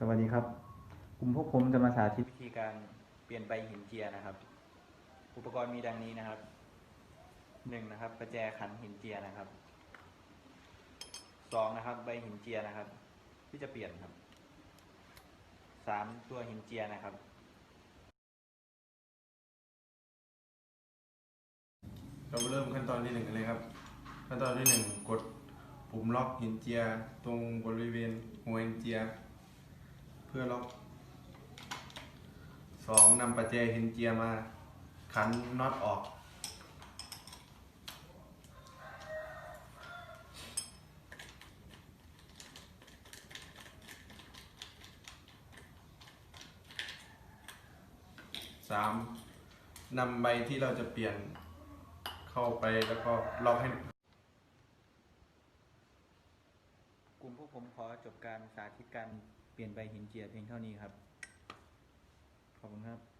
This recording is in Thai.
สวัสดีครับ กลุ่มพวกผมจะมาสาธิตวิธีการเปลี่ยนใบหินเจียนะครับ อุปกรณ์มีดังนี้นะครับหนึ่งนะครับ ประแจขันหินเจียนะครับสองนะครับ ใบหินเจียนะครับ ที่จะเปลี่ยนครับสามตัวหินเจียนะครับเราเริ่มขั้นตอนที่หนึ่งกันเลยครับ ขั้นตอนที่หนึ่งกดปุ่มล็อกหินเจีย ตรงบริเวณหัวหินเจีย เพื่อล็อกสองนำประแจหินเจียมาขันน็อตออก สามนำใบที่เราจะเปลี่ยนเข้าไปแล้วก็ล็อกให้ กลุ่มพวกผมขอจบการสาธิตการ เปลี่ยนใบหินเจียเพียงเท่านี้ครับ ขอบคุณครับ